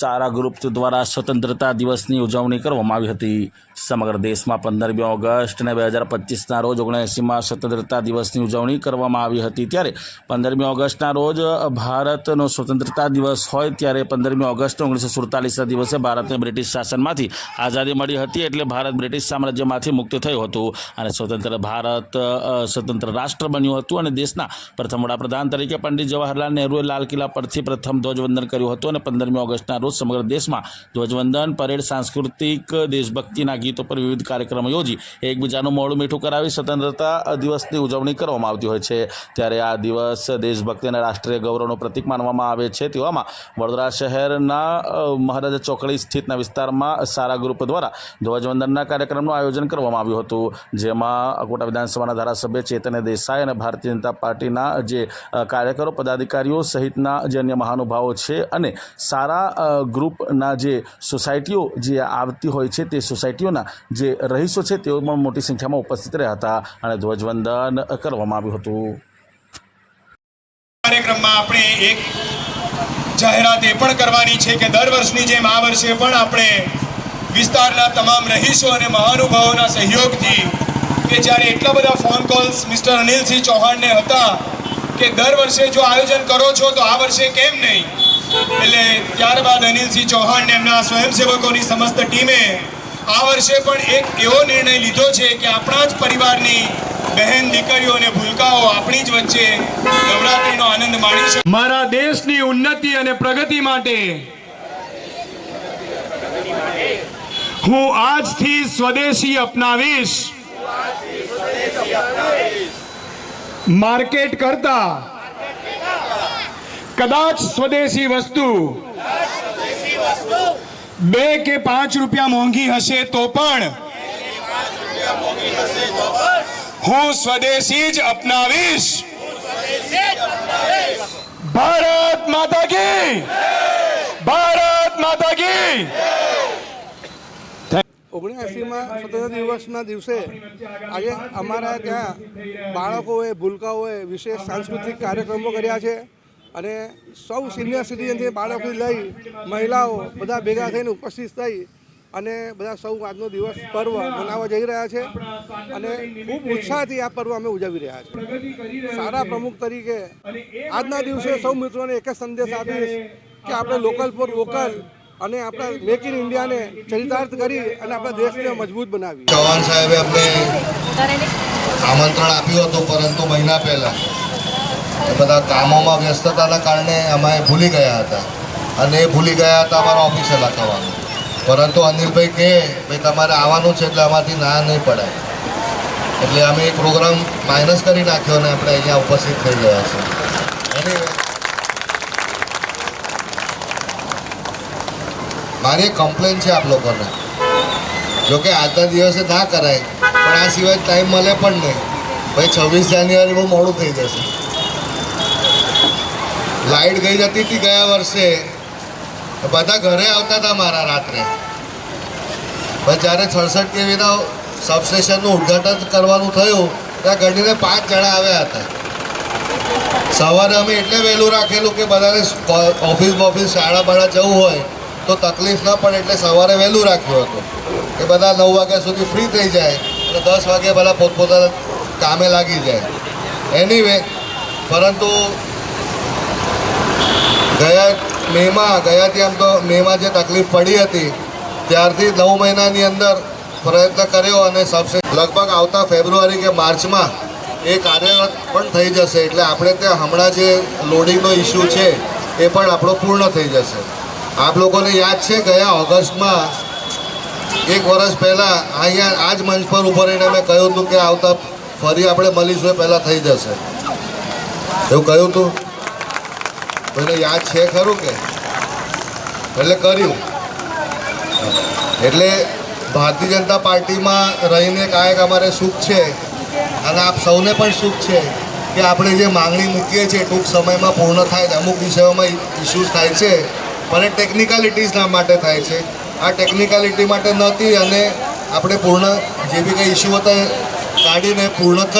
સારા group દ્વારા સ્વતંત્રતા દિવસની ઉજવણી કરવામાં આવી હતી. સમગ્ર દેશમાં પંદરમી ઓગસ્ટ અને બે હજાર પચીસના રોજ ઓગણએંસીમાં સ્વતંત્રતા દિવસની ઉજવણી કરવામાં આવી હતી. ત્યારે પંદરમી ઓગસ્ટના રોજ ભારતનો સ્વતંત્રતા દિવસ હોય ત્યારે પંદરમી ઓગસ્ટ ઓગણીસો સુડતાલીસના દિવસે ભારતને બ્રિટિશ શાસનમાંથી આઝાદી મળી હતી એટલે ભારત બ્રિટિશ સામ્રાજ્યમાંથી મુક્ત થયું હતું અને સ્વતંત્ર ભારત સ્વતંત્ર રાષ્ટ્ર બન્યું હતું અને દેશના પ્રથમ વડાપ્રધાન તરીકે પંડિત જવાહરલાલ નહેરુએ લાલ કિલ્લા પરથી પ્રથમ ધ્વજવંદન કર્યું હતું અને પંદરમી ઓગસ્ટના રોજ સમગ્ર દેશમાં ધ્વજવંદન, પરેડ, સાંસ્કૃતિક દેશભક્તિના ગીતો પર વિવિધ કાર્યક્રમો યોજી એકબીજાનું મોડું મીઠું કરાવી સ્વતંત્રતા દિવસની ઉજવણી કરવામાં આવતી હોય છે. ત્યારે આ દિવસ દેશભક્તિ અને રાષ્ટ્રીય ગૌરવનું પ્રતીક માનવામાં આવે છે. તેવામાં વડોદરા શહેરના મહારાજા ચોકડી સ્થિતના વિસ્તારમાં સારા ગ્રુપ દ્વારા ધ્વજવંદનના કાર્યક્રમનું આયોજન કરવામાં આવ્યું હતું. જેમાં કોટા વિધાનસભાના ધારાસભ્ય ચેતન દેસાઈ અને ભારતીય જનતા પાર્ટીના જે કાર્યકરો, પદાધિકારીઓ સહિતના જે અન્ય મહાનુભાવો છે અને સારા ગ્રુપના જે સોસાયટીઓ જે આવતી હોય છે તે સોસાયટીઓના જે રહીશો છે તેઓ પણ મોટી સંખ્યામાં ઉપસ્થિત રહ્યા હતા અને ધ્વજવંદન કરવામાં આવ્યું હતું. કાર્યક્રમમાં આપણે એક જાહેરાત એ પણ કરવાની છે કે દર વર્ષની જેમ આ વર્ષે પણ આપણે વિસ્તારના તમામ રહીશો અને મહાનુભાવોના સહયોગથી કે જ્યારે એટલા બધા ફોન કોલ્સ મિસ્ટર અનિલસિંહ ચૌહાણને હતા કે દર વર્ષે જો આયોજન કરો છો તો આ વર્ષે કેમ નહીં? એટલે ત્યારબાદ અનિલસિંહ ચૌહાણ એમના સ્વયંસેવકોની સમસ્ત ટીમે આ વર્ષે પણ એક એવો નિર્ણય લીધો છે કે આપણા જ પરિવારની બહેન, દીકરીઓ અને ભૂલકાઓ આપણી જ વચ્ચે નવરાત્રીનો આનંદ માણી શકે. મારા દેશની ઉન્નતિ અને પ્રગતિ માટે હું આજથી સ્વદેશી અપનાવીશ. માર્કેટ કરતા કદાચ સ્વદેશી વસ્તુ બે કે પાંચ રૂપિયા મોંઘી હશે તો પણ હું સ્વદેશી જ અપનાવીશ. ભારત માતા કી! ભારત માતા કી! ઓગણએંસીમાં સ્વતંત્ર દિવસના દિવસે આજે અમારા ત્યાં બાળકોએ, ભૂલકાઓએ વિશેષ સાંસ્કૃતિક કાર્યક્રમો કર્યા છે. અને સૌ સિનિયર સિટીઝનથી બાળકોથી લઈ મહિલાઓ બધા ભેગા થઈને ઉપસ્થિત થઈ અને બધા સૌ આજનો દિવસ પર્વ મનાવવા જઈ રહ્યા છે અને ખૂબ ઉત્સાહથી આ પર્વ અમે ઉજવી રહ્યા છીએ સારા પ્રમુખ તરીકે આજના દિવસે સૌ મિત્રોને એક જ સંદેશ આપીશ કે આપણે લોકલ ફોર વોકલ અને આપણા મેક ઇન ઇન્ડિયાને ચરિતાર્થ કરી અને આપણા દેશને મજબૂત બનાવી. ચૌહાણ સાહેબે અમને આમંત્રણ આપ્યું હતું પરંતુ મહિના પહેલાં બધા કામોમાં વ્યસ્તતાના કારણે અમે ભૂલી ગયા હતા. અને એ ભૂલી ગયા હતા અમારા ઓફિસે લખાવવાનું પરંતુ અનિલભાઈ કહે, ભાઈ, તમારે આવવાનું છે એટલે અમારાથી ના નહીં પડાય. એટલે અમે એ પ્રોગ્રામ માઇનસ કરી નાખ્યો અને આપણે અહીંયા ઉપસ્થિત થઈ ગયા છે મારી કમ્પ્લેન છે આપ લોકોને. જોકે આજના દિવસે ના કરાય, પણ આ સિવાય ટાઈમ મળે પણ નહીં. ભાઈ, છવ્વીસ જાન્યુઆરીમાં મોડું થઈ જશે. લાઇટ ગઈ જતી હતી ગયા વર્ષે. બધા ઘરે આવતા હતા મારા રાત્રે. પણ જ્યારે છડસઠ કેવીના સબસ્ટેશનનું ઉદ્ઘાટન કરવાનું થયું, ત્યાં ગણીને પાંચ જણા આવ્યા હતા. સવારે અમે એટલે વહેલું રાખેલું કે બધાને ઓફિસ બોફિસ શાળા બાળા જવું હોય, તો તકલીફ ન પડે એટલે સવારે વહેલું રાખ્યું હતું. કે બધા નવ વાગ્યા સુધી ફ્રી થઈ જાય, અને દસ વાગે બધા પોતપોતાના કામે લાગી જાય. એનીવે પરંતુ ગયા મેમાં ગયાથી આમ તો મેમાં જે તકલીફ પડી હતી, ત્યારથી નવ મહિનાની અંદર પ્રયત્ન કર્યો અને સબસે લગભગ આવતા ફેબ્રુઆરી કે માર્ચમાં એ કાર્યરત પણ થઈ જશે. એટલે આપણે ત્યાં હમણાં જે લોડિંગનો ઇસ્યુ છે, એ પણ આપણો પૂર્ણ થઈ જશે. આપ લોકોને યાદ છે, ગયા ઓગસ્ટમાં એક વર્ષ પહેલાં અહીંયા આ જ મંચ પર ઊભો રહીને મેં કહ્યું હતું કે આવતા ફરી આપણે મળીશું, એ પહેલાં થઈ જશે. એવું કહ્યું હતું? કોઈને યાદ છે ખરું કે? એટલે કર્યું. એટલે ભારતીય જનતા પાર્ટીમાં રહીને કાંઈક અમારે સુખ છે, અને આપ સૌને પણ સુખ છે કે આપણે જે માંગણી મૂકીએ છીએ, ટૂંક સમયમાં પૂર્ણ થાય છે, અમુક વિષયોમાં ઇસ્યુઝ થાય છે, પણ એ ટેકનિકાલિટીઝના માટે થાય છે. આ ટેકનિકાલિટી માટે નહોતી અને આપણે પૂર્ણ જે બી કંઈ ઇસ્યુ હતા કાઢીને પૂર્ણ